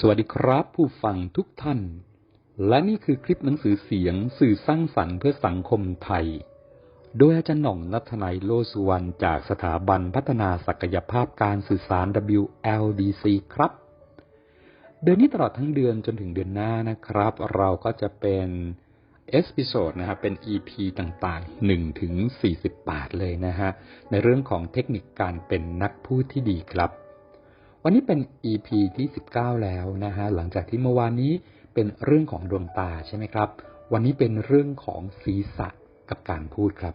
สวัสดีครับผู้ฟังทุกท่าน และนี่คือคลิปหนังสือเสียงสื่อสร้างสรรค์เพื่อสังคมไทย โดยอาจารย์หน่องนัทนายโลสุวรรณจากสถาบันพัฒนาศักยภาพการสื่อสาร WLDC ครับ เดือนนี้ตลอดทั้งเดือนจนถึงเดือนหน้านะครับ เราก็จะเป็นเอพิโซดนะครับเป็น EP ต่างๆ1ถึง48 เลยนะฮะ ในเรื่องของเทคนิคการเป็นนักพูดที่ดีครับ วันนี้เป็น EP ที่ 19 แล้วนะฮะหลังจากที่เมื่อวานนี้เป็นเรื่องของดวงตาใช่ไหมครับ วันนี้เป็นเรื่องของศีรษะกับการพูดครับ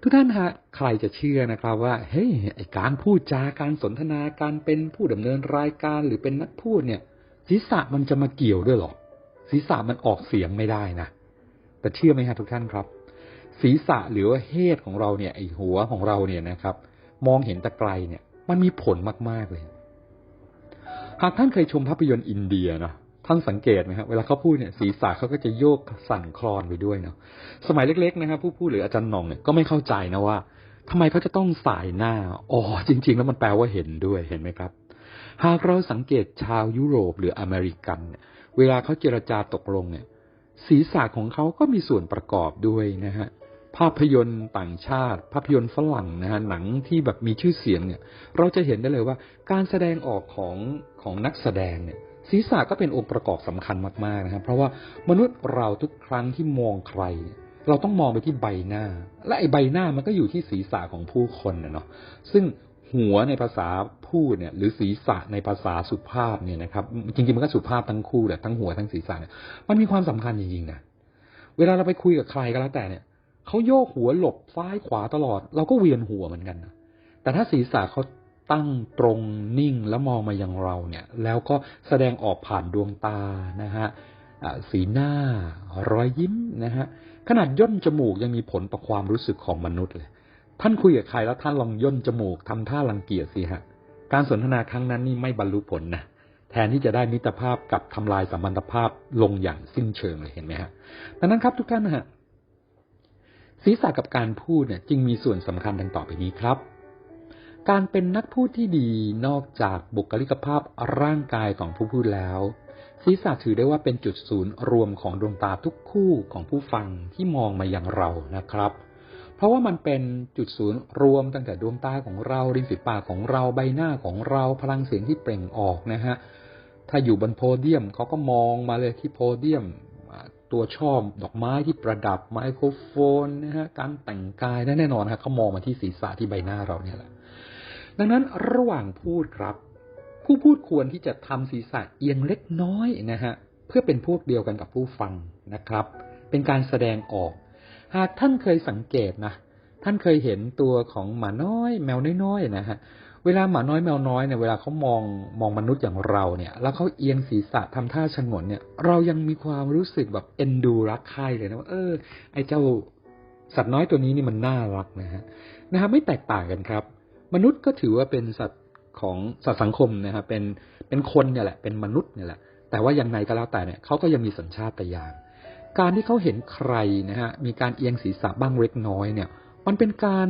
ทุกท่านฮะใครจะเชื่อนะครับว่าเฮ้ยไอการพูดจาการสนทนาการเป็นผู้ดำเนินรายการหรือเป็นนักพูดเนี่ย ศีรษะมันจะมาเกี่ยวด้วยหรอศีรษะมันออกเสียงไม่ได้นะแต่เชื่อไหมฮะทุกท่านครับ ศีรษะหรือว่าเฮดของเราเนี่ยไอหัวของเราเนี่ยนะครับ มองเห็นตะไกลเนี่ย มันมีผลมาก ๆ เลย หากท่านเคยชมภาพยนตร์อินเดียนะท่านสังเกตไหมครับเวลาเขาพูดเนี่ยศีรษะเขาก็จะโยกสั่นคลอนไปด้วยเนาะสมัยเล็ก ๆ นะครับผู้พูดหรืออาจารย์นองเนี่ยก็ไม่เข้าใจนะว่าทำไมเขาจะต้องสายหน้าอ๋อจริง ๆ แล้วมันแปลว่าเห็นด้วยเห็นไหมครับ หากเราสังเกตชาวยุโรปหรืออเมริกันเนี่ยเวลาเขาเจรจาตกลงเนี่ยศีรษะของเขาก็มีส่วนประกอบด้วยนะฮะ ภาพยนตร์ต่างชาติ ภาพยนตร์ฝรั่งนะฮะหนังที่แบบมีชื่อเสียงเนี่ย เราจะเห็นได้เลยว่า การแสดงออกของของนักแสดงเนี่ยศีรษะก็เป็นองค์ประกอบสำคัญมากๆนะครับ เพราะว่ามนุษย์เราทุกครั้งที่มองใคร เราต้องมองไปที่ใบหน้า และไอ้ใบหน้ามันก็อยู่ที่ศีรษะของผู้คนเนาะซึ่งหัวในภาษาพูดเนี่ยหรือศีรษะในภาษาสุภาพเนี่ยนะครับ จริงๆมันก็สุภาพทั้งคู่แหละทั้งหัวทั้งศีรษะเนี่ยมันมีความสำคัญจริงๆนะเวลาเราไปคุยกับใครก็แล้วแต่เนี่ย เขาโยกหัวหลบซ้ายขวาตลอด เราก็เวียนหัวเหมือนกันนะแต่ถ้าศีรษะเขาตั้งตรงนิ่งแล้วมองมายังเราเนี่ย แล้วก็แสดงออกผ่านดวงตานะฮะสีหน้ารอยยิ้มนะฮะขนาดย่นจมูกยังมีผลต่อความรู้สึกของมนุษย์เลย ท่านคุยกับใครแล้วท่านลองย่นจมูกทำท่ารังเกียจสิฮะการสนทนาครั้งนั้นนี่ไม่บรรลุผลนะแทนที่จะได้มิตรภาพกับทำลายสัมพันธภาพลงอย่างสิ้นเชิงเลยเห็นไหมฮะดังนั้นครับทุกท่านนะฮะ ศีรษะกับการพูดเนี่ยจึงมีส่วนสำคัญดังต่อไปนี้ครับ การเป็นนักพูดที่ดีนอกจากบุคลิกภาพร่างกายของผู้พูดแล้ว ศีรษะถือได้ว่าเป็นจุดศูนย์รวมของดวงตาทุกคู่ของผู้ฟังที่มองมาอย่างเรานะครับ เพราะว่ามันเป็นจุดศูนย์รวมตั้งแต่ดวงตาของเราริมฝีปากของเราใบหน้าของเราพลังเสียงที่เปล่งออกนะฮะถ้าอยู่บนโพเดียมเขาก็มองมาเลยที่โพเดียม ตัวชอบดอกไม้ที่ประดับไมโครโฟนนะฮะการแต่งกายแน่นอนครับเขามองมาที่ศีรษะที่ใบหน้าเราเนี่ยแหละ ดังนั้นระหว่างพูดครับ ผู้พูดควรที่จะทำศีรษะเอียงเล็กน้อยนะฮะเพื่อเป็นพวกเดียวกันกับผู้ฟังนะครับ เป็นการแสดงออก หากท่านเคยสังเกตนะท่านเคยเห็นตัวของหมาน้อย แมวน้อยๆนะฮะ เวลาหมาน้อยแมวน้อยเนี่ยเวลาเขามองมองมนุษย์อย่างเราเนี่ย แล้วเขาเอียงศีรษะทำท่าชงนเนี่ย เรายังมีความรู้สึกแบบเอ็นดูรักใคร่เลยนะว่าเออ ไอ้เจ้าสัตว์น้อยตัวนี้นี่มันน่ารักนะฮะนะฮะไม่แตกต่างกันครับ มนุษย์ก็ถือว่าเป็นสัตว์ของสัตว์สังคมนะครับเป็นเป็นคนเนี่ยแหละเป็นมนุษย์เนี่ยแหละแต่ว่ายังไงก็แล้วแต่เนี่ยเขาก็ยังมีสัญชาตญาณการที่เขาเห็นใครนะฮะมีการเอียงศีรษะบ้างเล็กน้อยเนี่ย มันเป็นการ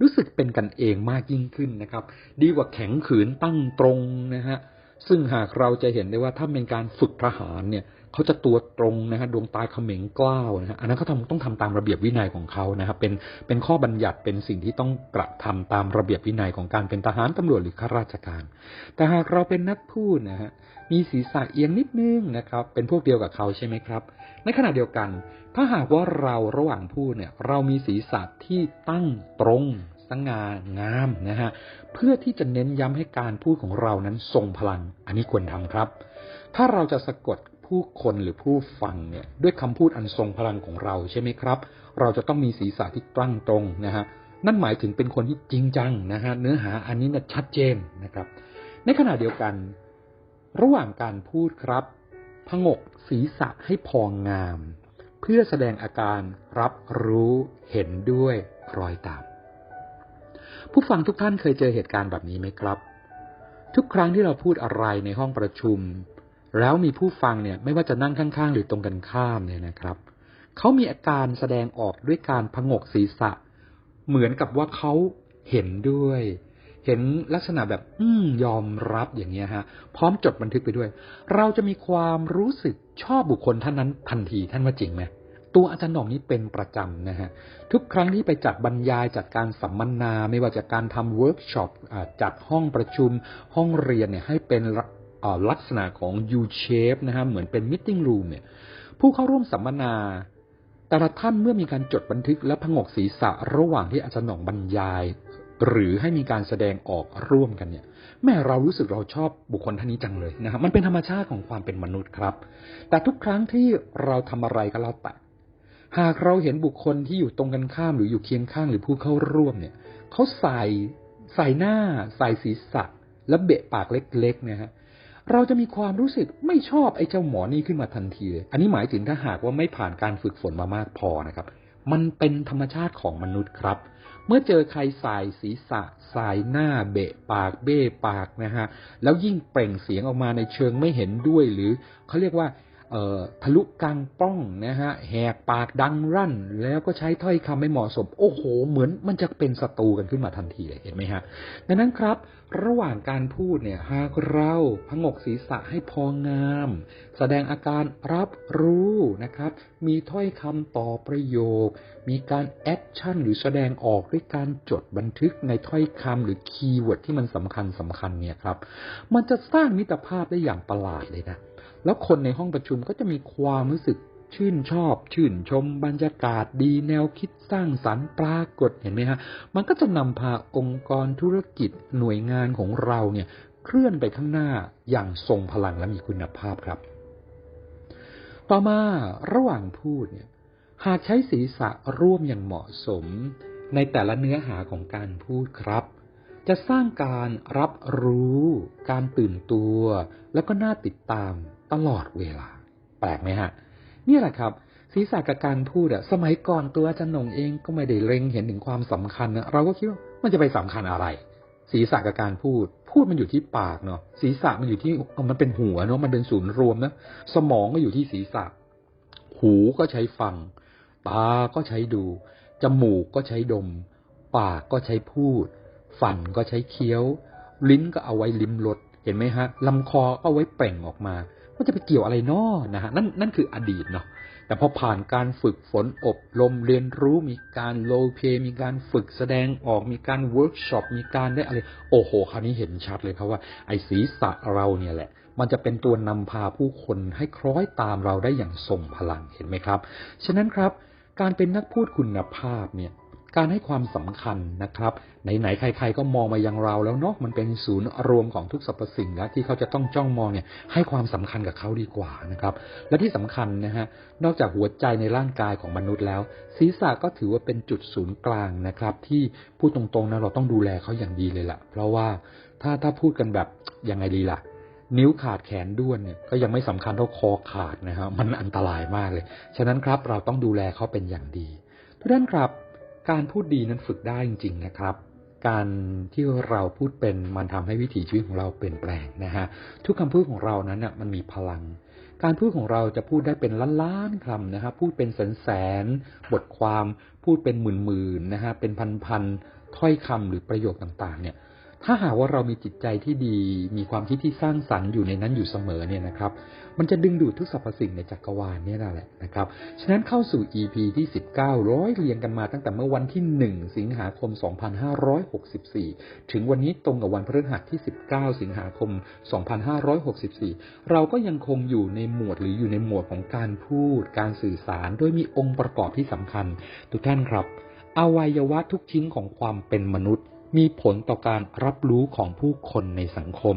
รู้สึกเป็นกันเองมากยิ่งขึ้นนะครับ ดีกว่าแข็งขืนตั้งตรงนะฮะซึ่งหากเราจะเห็นได้ว่าถ้าเป็นการฝึกทหารเนี่ย เขาจะตัวตรงนะฮะดวงตาเขม็งกล้าวนะฮะอันนั้นเขาทำต้องทำตามระเบียบวินัยของเขานะครับเป็นเป็นข้อบัญญัติเป็นสิ่งที่ต้องกระทำตามระเบียบวินัยของการเป็นทหารตำรวจหรือข้าราชการ แต่หากเราเป็นนักพูดนะฮะมีศีรษะเอียงนิดนึงนะครับ เป็นพวกเดียวกับเขาใช่ไหมครับ ในขณะเดียวกัน ถ้าหากว่าเราระหว่างพูดเนี่ย เรามีศีรษะที่ตั้งตรงสง่างามนะฮะเพื่อที่จะเน้นย้ำให้การพูดของเรานั้นทรงพลัง อันนี้ควรทำครับ ถ้าเราจะสะกด ผู้คนหรือผู้ฟังเนี่ยด้วยคำพูดอันทรงพลังของเราใช่ไหมครับ เราจะต้องมีศีรษะที่ตั้งตรงนะฮะนั่นหมายถึงเป็นคนที่จริงจังนะฮะเนื้อหาอันนี้นะชัดเจนนะครับ ในขณะเดียวกัน ระหว่างการพูดครับพงกศีรษะให้พองงาม เพื่อแสดงอาการรับรู้เห็นด้วยคล้อยตาม ผู้ฟังทุกท่านเคยเจอเหตุการณ์แบบนี้ไหมครับ ทุกครั้งที่เราพูดอะไรในห้องประชุม แล้วมีผู้ฟังเนี่ยไม่ว่าจะนั่งข้างๆ หรือตรงกันข้ามเนี่ยนะครับเขามีอาการแสดงออกด้วยการพงกศีรษะ เหมือนกับว่าเขาเห็นด้วย เห็นลักษณะแบบ อืมยอมรับอย่างเงี้ยฮะ พร้อมจดบันทึกไปด้วย เราจะมีความรู้สึกชอบบุคคลท่านนั้นทันทีท่านว่าจริงไหมตัวอาจารย์หน่องนี้เป็นประจำนะฮะทุกครั้งที่ไปจัดบรรยายจัดการสัมมนา ไม่ว่าจะการทำเวิร์กช็อปจัดห้องประชุมห้องเรียนเนี่ยให้เป็น ลักษณะของ U shape นะฮะเหมือนเป็น meeting room เนี่ยผู้เข้าร่วมสัมมนา แต่ละท่านเมื่อมีการจดบันทึกและพงกศีรษะระหว่างที่อาจารย์หน่องบรรยาย หรือให้มีการแสดงออกร่วมกันเนี่ยแม่เรารู้สึกเราชอบบุคคลท่านนี้จังเลยนะครับมันเป็นธรรมชาติของความเป็นมนุษย์ครับ แต่ทุกครั้งที่เราทำอะไรก็แล้วแต่หากเราเห็นบุคคลที่อยู่ตรงกันข้ามหรืออยู่เคียงข้างหรือผู้เข้าร่วมเนี่ยเขาใส่ใส่หน้า ใส่ศีรษะ และเบะปากเล็กๆเนี่ยฮะ เราจะมีความรู้สึกไม่ชอบไอ้เจ้าหมอนี่ขึ้นมาทันทีเลยอันนี้หมายถึงถ้าหากว่าไม่ผ่านการฝึกฝนมามากพอนะครับ มันเป็นธรรมชาติของมนุษย์ครับ เมื่อเจอใครสายศีรษะสายหน้าเบะปากเบ้ปากนะฮะ แล้วยิ่งเปล่งเสียงออกมาในเชิงไม่เห็นด้วยหรือเขาเรียกว่า ทะลุกลางป้องนะฮะแหกปากดังรั่น แล้วก็ใช้ถ้อยคำไม่เหมาะสม โอ้โห เหมือนมันจะเป็นศัตรูกันขึ้นมาทันทีเลยเห็นไหมฮะ ดังนั้นครับ ระหว่างการพูดเนี่ยหากเราพงกศีรษะให้พองาม แสดงอาการรับรู้นะครับ มีถ้อยคำต่อประโยค มีการแอคชั่นหรือแสดงออกด้วยการจดบันทึกในถ้อยคำหรือคีย์เวิร์ดที่มันสำคัญสำคัญเนี่ยครับ มันจะสร้างมิตรภาพได้อย่างประหลาดเลยนะ แล้วคนในห้องประชุมก็จะมีความรู้สึกชื่นชอบ ชื่นชม บรรยากาศดีแนวคิดสร้างสรรค์ปรากฏเห็นไหมฮะ มันก็จะนำพาองค์กรธุรกิจหน่วยงานของเราเนี่ยเคลื่อนไปข้างหน้าอย่างทรงพลังและมีคุณภาพครับ ต่อมาระหว่างพูดเนี่ยหากใช้ศีรษะร่วมอย่างเหมาะสม ในแต่ละเนื้อหาของการพูดครับ จะสร้างการรับรู้ การตื่นตัว แล้วก็น่าติดตาม ตลอดเวลา แปลกไหมฮะ นี่แหละครับศีรษะกับการพูดอะสมัยก่อนตัวจันนงเองก็ไม่ได้เล็งเห็นถึงความสำคัญนะเราก็คิดว่ามันจะไปสำคัญอะไร ศีรษะกับการพูด พูดมันอยู่ที่ปากเนาะศีรษะมันอยู่ที่มันเป็นหัวเนาะมันเป็นศูนย์รวมนะสมองก็อยู่ที่ศีรษะ หูก็ใช้ฟัง ตาก็ใช้ดูจมูกก็ใช้ดม ปากก็ใช้พูด ฟันก็ใช้เคี้ยว ลิ้นก็เอาไว้ลิ้มรสเห็นไหมฮะลำคอก็เอาไว้เปล่งออกมา ว่าจะไปเกี่ยวอะไรนอนะฮะนั่นนั่นคืออดีตเนาะแต่พอผ่านการฝึกฝนอบรมเรียนรู้มีการโลเพมีการฝึกแสดงออกมีการเวิร์กช็อปมีการได้อะไร โอ้โห คราวนี้เห็นชัดเลยครับว่า ไอ้ศีรษะเราเนี่ยแหละ มันจะเป็นตัวนำพาผู้คนให้คล้อยตามเราได้อย่างทรงพลังเห็นไหมครับ ฉะนั้นครับ การเป็นนักพูดคุณภาพเนี่ย การให้ความสำคัญนะครับไหนๆใคร ๆ ก็มองมายังเราแล้วเนาะมันเป็นศูนย์รวมของทุกสรรพสิ่งแล้วที่เขาจะต้องจ้องมองเนี่ยให้ความสำคัญกับเขาดีกว่านะครับ และที่สำคัญนะฮะนอกจากหัวใจในร่างกายของมนุษย์แล้ว ศีรษะก็ถือว่าเป็นจุดศูนย์กลางนะครับ ที่พูดตรงๆนะเราต้องดูแลเขาอย่างดีเลยละ่ะ เพราะว่าถ้าถ้าพูดกันแบบยังไงดีล่ะนิ้วขาดแขนด้วนเนี่ยก็ยังไม่สำคัญเท่าคอขาดนะครับมันอันตรายมากเลย ฉะนั้นครับเราต้องดูแลเขาเป็นอย่างดีทุกท่านครับ การพูดดีนั้นฝึกได้จริง ๆ นะครับ การที่เราพูดเป็นมันทำให้วิถีชีวิตของเราเปลี่ยนแปลงนะฮะทุกคำพูดของเรานั้นน่ะมันมีพลัง การพูดของเราจะพูดได้เป็นล้านๆคำนะครับพูดเป็นแสนแสนบทความ พูดเป็นหมื่นๆนะฮะเป็นพันๆถ้อยคำหรือประโยคต่างๆ เนี่ย ถ้าหากว่าเรามีจิตใจที่ดี มีความคิดที่สร้างสรรค์อยู่ในนั้นอยู่เสมอเนี่ยนะครับ มันจะดึงดูดทุกสรรพสิ่งในจักรวาลเนี่ยแหละนะครับ ฉะนั้นเข้าสู่ EP ที่ 19 ร้อยเรียงกันมาตั้งแต่เมื่อวันที่ 1 สิงหาคม 2564 ถึงวันนี้ตรงกับวันพฤหัสที่ 19 สิงหาคม 2564 เราก็ยังคงอยู่ในหมวดหรืออยู่ในหมวดของการพูด การสื่อสาร โดยมีองค์ประกอบที่สำคัญ ทุกท่านครับ อวัยวะทุกชิ้นของความเป็นมนุษย์ มีผลต่อการรับรู้ของผู้คนในสังคม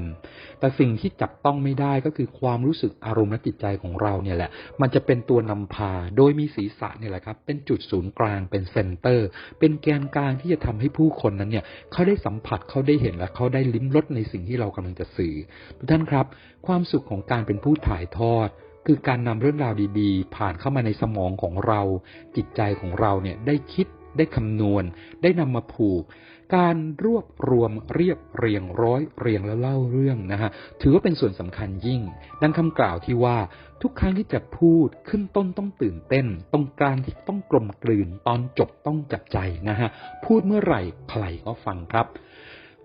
แต่สิ่งที่จับต้องไม่ได้ก็คือความรู้สึกอารมณ์และจิตใจของเราเนี่ยแหละ มันจะเป็นตัวนำพา โดยมีศีรษะเนี่ยแหละครับ เป็นจุดศูนย์กลาง เป็นเซนเตอร์ เป็นแกนกลางที่จะทำให้ผู้คนนั้นเนี่ย เขาได้สัมผัส เขาได้เห็น และเขาได้ลิ้มรสในสิ่งที่เรากำลังจะสื่อ ทุกท่านครับ ความสุขของการเป็นผู้ถ่ายทอดคือการนำเรื่องราวดีๆ ผ่านเข้ามาในสมองของเรา จิตใจของเราเนี่ยได้คิดได้คำนวณ ได้นำมาผูก การรวบรวมเรียบเรียงร้อยเรียงและเล่าเรื่องนะฮะถือว่าเป็นส่วนสำคัญยิ่ง ดังคำกล่าวที่ว่าทุกครั้งที่จะพูดขึ้นต้นต้องตื่นเต้น ตรงกลางที่ต้องกลมกลืนตอนจบต้องจับใจนะฮะพูดเมื่อไหร่ใครก็ฟังครับ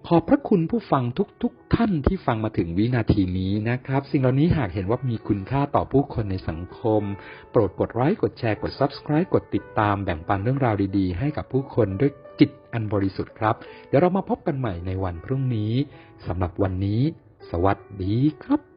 ขอบพระคุณผู้ฟังทุกๆทท่านที่ฟังมาถึงวินาทีนี้นะครับ สิ่งเหล่านี้หากเห็นว่ามีคุณค่าต่อผู้คนในสังคม โปรดกดไลค์กดแชร์กด Subscribe กดติดตามแบ่งปันเรื่องราวดีๆ ให้กับผู้คนด้วยจิตอันบริสุทธิ์ครับ เดี๋ยวเรามาพบกันใหม่ในวันพรุ่งนี้สำหรับวันนี้ สวัสดีครับ